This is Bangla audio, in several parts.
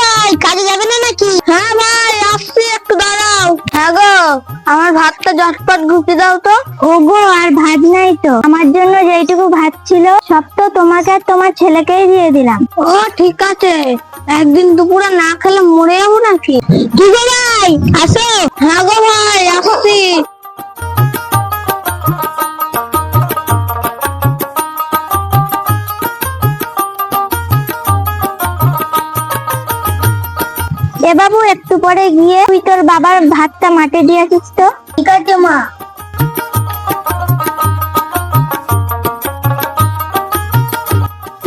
ভাই? কাজে যাবে না নাকি? হ্যাঁ ভাই, আসছি একটু দাঁড়াও। হ্যাঁ গো, আমার ভাতটা ঝটপট ঘুপি দাও তো। ওগো, আর ভাত নাই তো। আমার জন্য যেটুকু ভাত ছিল, সব তো তোমাকে আর তোমার ছেলেকেই দিয়ে দিলাম। ও, ঠিক আছে। একদিন দুপুরে না খেলে মরে যাব নাকি? কি গো ভাই আসো। হ্যাঁ গো ভাই, আসছি। এ বাবু একটু পরে গিয়ে তুই তোর বাবার ভাতটা মাঠে দিয়ে আসিস তো। ঠিক আছে মা।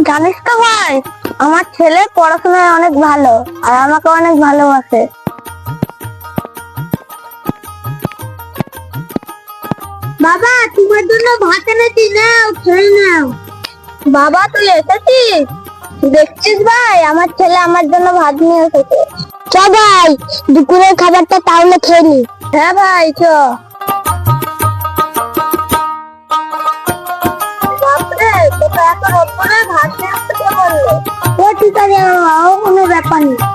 জানিস তো ভাই আমার ছেলে পড়াশোনায় অনেক ভালো আর আমাকে অনেক ভালোবাসে। বাবা তোমার জন্য ভাত এনেছি নাও খেয়ে নাও। বাবা তুই এসেছিস? দেখছিস ভাই আমার ছেলে আমার জন্য ভাত নিয়ে এসেছে। চ ভাই দুপুরের খাবারটা তাহলে খেয়ে নি। হ্যাঁ ভাই চ। ও ঠিক আছে কোনো ব্যাপার নেই।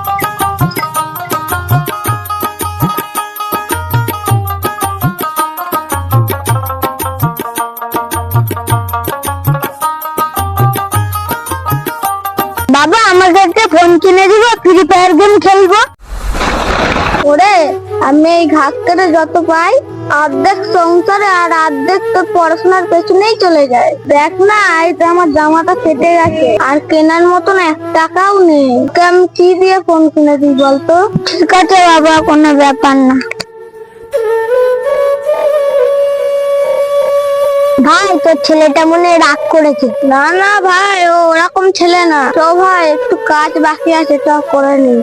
বাবা আমাকে একটা ফোন কিনে দিব ফ্রি ফায়ার গেম খেলব। ওরে, আমি এই কেটে যত পাই, অর্ধেক সংসারে আর অর্ধেক তোর পড়াশোনার পেছনেই চলে যায়। দেখ না, এই তো আমার জামাটা কেটে গেছে, আর কেনার মতন এক টাকাও নেই। আমি কি দিয়ে ফোন কিনে দিই বলতো? ঠিক আছে বাবা, কোনো ব্যাপার না। তোর ছেলেটা মনে রাগ করেছে। না না ভাই, ও ওরকম ছেলে না। তো ভাই, একটু কাজ বাকি আছে, তো করে নি